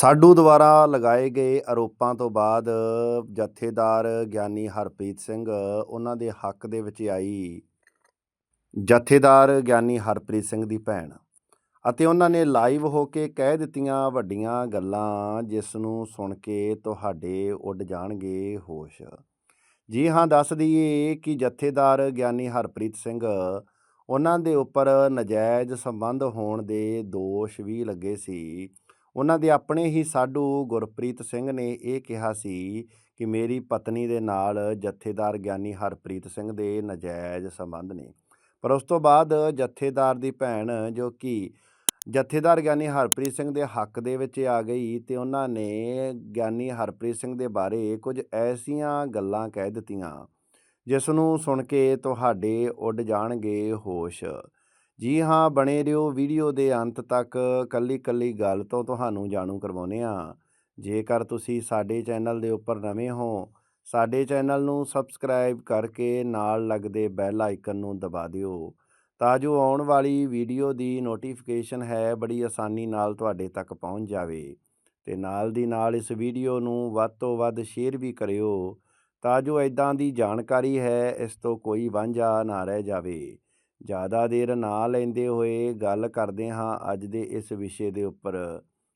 ਸਾਡੂ ਦੁਆਰਾ ਲਗਾਏ ਗਏ ਆਰੋਪਾਂ ਤੋਂ ਬਾਅਦ ਜਥੇਦਾਰ ਗਿਆਨੀ ਹਰਪ੍ਰੀਤ ਸਿੰਘ, ਉਹਨਾਂ ਦੇ ਹੱਕ ਦੇ ਵਿੱਚ ਆਈ ਜਥੇਦਾਰ ਗਿਆਨੀ ਹਰਪ੍ਰੀਤ ਸਿੰਘ ਦੀ ਭੈਣ ਅਤੇ ਉਹਨਾਂ ਨੇ ਲਾਈਵ ਹੋ ਕੇ ਕਹਿ ਦਿੱਤੀਆਂ ਵੱਡੀਆਂ ਗੱਲਾਂ, ਜਿਸ ਨੂੰ ਸੁਣ ਕੇ ਤੁਹਾਡੇ ਉੱਡ ਜਾਣਗੇ ਹੋਸ਼। ਜੀ ਹਾਂ, ਦੱਸ ਦਈਏ ਕਿ ਜਥੇਦਾਰ ਗਿਆਨੀ ਹਰਪ੍ਰੀਤ ਸਿੰਘ ਉਹਨਾਂ ਦੇ ਉੱਪਰ ਨਜਾਇਜ਼ ਸੰਬੰਧ ਹੋਣ ਦੇ ਦੋਸ਼ ਵੀ ਲੱਗੇ ਸੀ। ਉਹਨਾਂ ਦੇ ਆਪਣੇ ਹੀ ਸਾਡੂ ਗੁਰਪ੍ਰੀਤ ਸਿੰਘ ਨੇ ਇਹ ਕਿਹਾ ਸੀ ਕਿ ਮੇਰੀ ਪਤਨੀ ਦੇ ਨਾਲ ਜਥੇਦਾਰ ਗਿਆਨੀ ਹਰਪ੍ਰੀਤ ਸਿੰਘ ਦੇ ਨਜਾਇਜ਼ ਸੰਬੰਧ ਨੇ। ਪਰ ਉਸ ਤੋਂ ਬਾਅਦ ਜਥੇਦਾਰ ਦੀ ਭੈਣ ਜੋ ਕਿ ਜਥੇਦਾਰ ਗਿਆਨੀ ਹਰਪ੍ਰੀਤ ਸਿੰਘ ਦੇ ਹੱਕ ਦੇ ਵਿੱਚ ਆ ਗਈ ਤੇ ਉਹਨਾਂ ਨੇ ਗਿਆਨੀ ਹਰਪ੍ਰੀਤ ਸਿੰਘ ਦੇ ਬਾਰੇ ਕੁਝ ਐਸੀਆਂ ਗੱਲਾਂ ਕਹਿ ਦਿੱਤੀਆਂ, ਜਿਸ ਨੂੰ ਸੁਣ ਕੇ ਤੁਹਾਡੇ ਉੱਡ ਜਾਣਗੇ ਹੋਸ਼। ਜੀ ਹਾਂ, ਬਣੇ ਰਹੋ ਵੀਡੀਓ ਦੇ ਅੰਤ ਤੱਕ ਕੱਲੀ ਕੱਲੀ ਗੱਲ ਤੋਂ ਤੁਹਾਨੂੰ ਜਾਣੂ ਕਰਵਾਉਂਦੇ ਹਾਂ। ਜੇਕਰ ਤੁਸੀਂ ਸਾਡੇ ਚੈਨਲ ਦੇ ਉੱਪਰ ਨਵੇਂ ਹੋ, ਸਾਡੇ ਚੈਨਲ ਨੂੰ ਸਬਸਕ੍ਰਾਈਬ ਕਰਕੇ ਨਾਲ ਲੱਗਦੇ ਬੈਲ ਆਈਕਨ ਨੂੰ ਦਬਾ ਦਿਓ, ਤਾਂ ਜੋ ਆਉਣ ਵਾਲੀ ਵੀਡੀਓ ਦੀ ਨੋਟੀਫਿਕੇਸ਼ਨ ਹੈ, ਬੜੀ ਆਸਾਨੀ ਨਾਲ ਤੁਹਾਡੇ ਤੱਕ ਪਹੁੰਚ ਜਾਵੇ। ਤੇ ਨਾਲ ਦੀ ਨਾਲ ਇਸ ਵੀਡੀਓ ਨੂੰ ਵੱਧ ਤੋਂ ਵੱਧ ਸ਼ੇਅਰ ਵੀ ਕਰਿਓ, ਤਾਂ ਜੋ ਇਦਾਂ ਦੀ ਜਾਣਕਾਰੀ ਹੈ, ਇਸ ਤੋਂ ਕੋਈ ਵਾਂਝਾ ਨਾ ਰਹਿ ਜਾਵੇ। ਜ਼ਿਆਦਾ ਦੇਰ ਨਾ ਲੈਂਦੇ ਹੋਏ ਗੱਲ ਕਰਦੇ ਹਾਂ ਅੱਜ ਦੇ ਇਸ ਵਿਸ਼ੇ ਦੇ ਉੱਪਰ।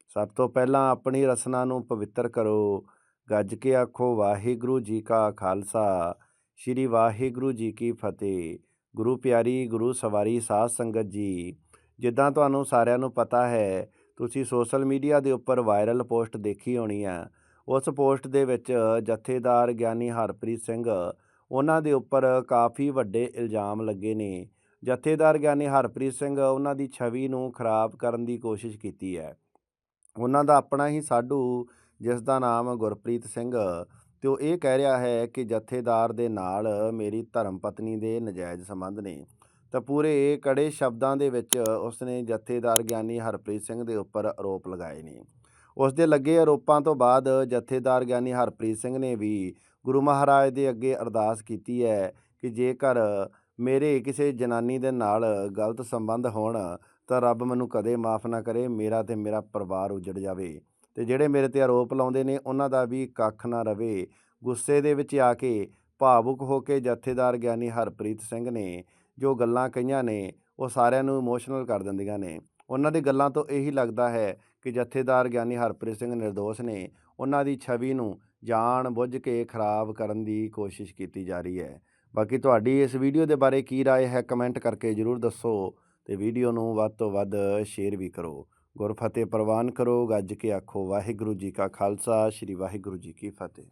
ਸਭ ਤੋਂ ਪਹਿਲਾਂ ਆਪਣੀ ਰਸਨਾ ਨੂੰ ਪਵਿੱਤਰ ਕਰੋ। ਗੱਜ ਕੇ ਆਖੋ, ਵਾਹਿਗੁਰੂ ਜੀ ਕਾ ਖਾਲਸਾ, ਸ੍ਰੀ ਵਾਹਿਗੁਰੂ ਜੀ ਕੀ ਫਤਿਹ। ਗੁਰੂ ਪਿਆਰੀ, ਗੁਰੂ ਸਵਾਰੀ, ਸਾਧ ਸੰਗਤ ਜੀ, ਜਿੱਦਾਂ ਤੁਹਾਨੂੰ ਸਾਰਿਆਂ ਨੂੰ ਪਤਾ ਹੈ, ਤੁਸੀਂ ਸੋਸ਼ਲ ਮੀਡੀਆ ਦੇ ਉੱਪਰ ਵਾਇਰਲ ਪੋਸਟ ਦੇਖੀ ਹੋਣੀ ਆ ਉਸ ਪੋਸਟ ਦੇ ਵਿੱਚ ਜਥੇਦਾਰ ਗਿਆਨੀ ਹਰਪ੍ਰੀਤ ਸਿੰਘ, ਉਹਨਾਂ ਦੇ ਉੱਪਰ ਕਾਫੀ ਵੱਡੇ ਇਲਜ਼ਾਮ ਲੱਗੇ ਨੇ। ਜਥੇਦਾਰ ਗਿਆਨੀ ਹਰਪ੍ਰੀਤ ਸਿੰਘ ਉਹਨਾਂ ਦੀ ਛਵੀ ਨੂੰ ਖਰਾਬ ਕਰਨ ਦੀ ਕੋਸ਼ਿਸ਼ ਕੀਤੀ ਹੈ। ਉਹਨਾਂ ਦਾ ਆਪਣਾ ਹੀ ਸਾਡੂ, ਜਿਸ ਦਾ ਨਾਮ ਗੁਰਪ੍ਰੀਤ ਸਿੰਘ, ਤੇ ਉਹ ਇਹ ਕਹਿ ਰਿਹਾ ਹੈ ਕਿ ਜਥੇਦਾਰ ਦੇ ਨਾਲ ਮੇਰੀ ਧਰਮ ਪਤਨੀ ਦੇ ਨਜਾਇਜ਼ ਸੰਬੰਧ ਨੇ। ਤਾਂ ਪੂਰੇ ਕੜੇ ਸ਼ਬਦਾਂ ਦੇ ਵਿੱਚ ਉਸਨੇ ਜਥੇਦਾਰ ਗਿਆਨੀ ਹਰਪ੍ਰੀਤ ਸਿੰਘ ਦੇ ਉੱਪਰ ਆਰੋਪ ਲਗਾਏ ਨੇ। ਉਸ ਦੇ ਲੱਗੇ ਆਰੋਪਾਂ ਤੋਂ ਬਾਅਦ ਜਥੇਦਾਰ ਗਿਆਨੀ ਹਰਪ੍ਰੀਤ ਸਿੰਘ ਨੇ ਵੀ ਗੁਰੂ ਮਹਾਰਾਜ ਦੇ ਅੱਗੇ ਅਰਦਾਸ ਕੀਤੀ ਹੈ ਕਿ ਜੇਕਰ ਮੇਰੇ ਕਿਸੇ ਜਨਾਨੀ ਦੇ ਨਾਲ ਗਲਤ ਸੰਬੰਧ ਹੋਣ ਤਾਂ ਰੱਬ ਮੈਨੂੰ ਕਦੇ ਮਾਫ ਨਾ ਕਰੇ, ਮੇਰਾ ਤੇ ਮੇਰਾ ਪਰਿਵਾਰ ਉਜੜ ਜਾਵੇ। ਤੇ ਜਿਹੜੇ ਮੇਰੇ ਤੇ ਆਰੋਪ ਲਾਉਂਦੇ ਨੇ, ਉਹਨਾਂ ਦਾ ਵੀ ਕੱਖ ਨਾ ਰਵੇ। ਗੁੱਸੇ ਦੇ ਵਿੱਚ ਆ ਕੇ ਭਾਵੁਕ ਹੋ ਕੇ ਜਥੇਦਾਰ ਗਿਆਨੀ ਹਰਪ੍ਰੀਤ ਸਿੰਘ ਨੇ ਜੋ ਗੱਲਾਂ ਕਹੀਆਂ ਨੇ, ਉਹ ਸਾਰਿਆਂ ਨੂੰ ਇਮੋਸ਼ਨਲ ਕਰ ਦਿੰਦੀਆਂ ਨੇ। ਉਹਨਾਂ ਦੀ ਗੱਲਾਂ ਤੋਂ ਇਹੀ ਲੱਗਦਾ ਹੈ ਕਿ ਜਥੇਦਾਰ ਗਿਆਨੀ ਹਰਪ੍ਰੀਤ ਸਿੰਘ ਨਿਰਦੋਸ਼ ਨੇ ਉਹਨਾਂ ਦੀ ਛਵੀ ਨੂੰ ਜਾਣ ਬੁੱਝ ਕੇ ਖਰਾਬ ਕਰਨ ਦੀ ਕੋਸ਼ਿਸ਼ ਕੀਤੀ ਜਾ ਰਹੀ ਹੈ। ਬਾਕੀ ਤੁਹਾਡੀ ਇਸ ਵੀਡੀਓ ਦੇ ਬਾਰੇ ਕੀ رائے ਹੈ ਕਮੈਂਟ ਕਰਕੇ ਜਰੂਰ ਦੱਸੋ ਤੇ ਵੀਡੀਓ ਨੂੰ ਵੱਧ ਤੋਂ ਵੱਧ ਸ਼ੇਅਰ ਵੀ ਕਰੋ ਗੁਰਫਤਿਹ ਪ੍ਰਵਾਨ ਕਰੋ ਗੱਜ ਕੇ ਆਖੋ ਵਾਹਿਗੁਰੂ ਜੀ ਕਾ ਖਾਲਸਾ ਸ੍ਰੀ ਵਾਹਿਗੁਰੂ ਜੀ ਕੀ ਫਤਿਹ